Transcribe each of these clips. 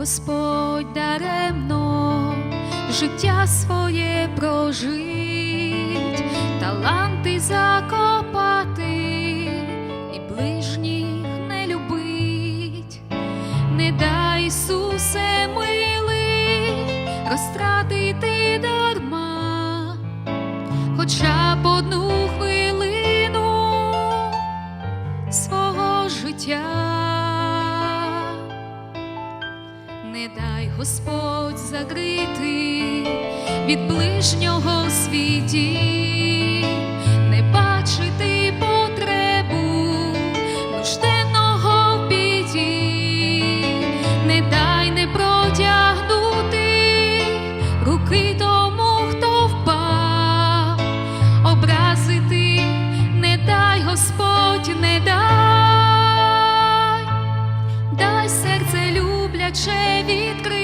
Господь даремно життя своє прожить, таланти закопати і ближніх не любить, не дай Ісусе милий розтратити дарма, хоча б одну хвилину свого життя. Господь закрити від ближнього світі, не бачити потребу нужденного в біді, не дай не протягнути руки тому, хто впав, образити, не дай Господь, не дай. Дай серце любляче відкрите,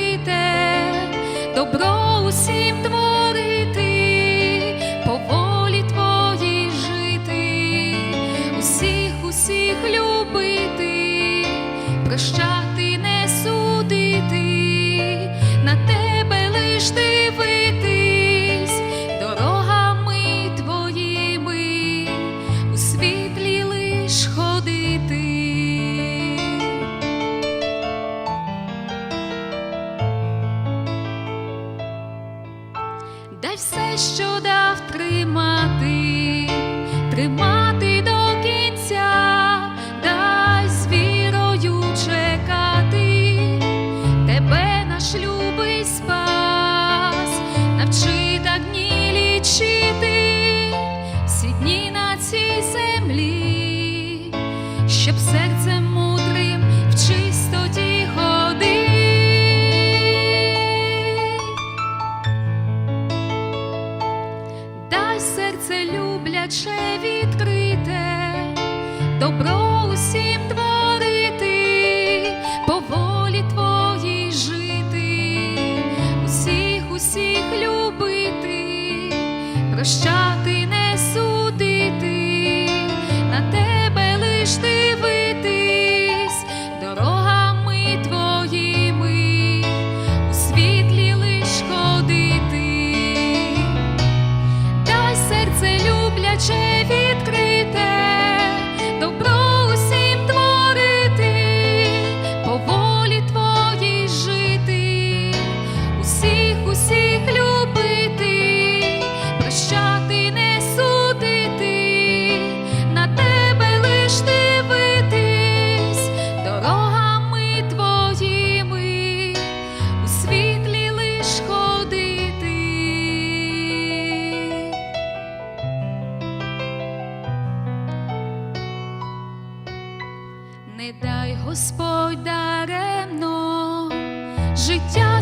все, що дав тримати, тримати любляче відкрите, добро усім творити, по волі твоїй жити, усіх, усіх любити, прощати, Не дай Господь даремно життя.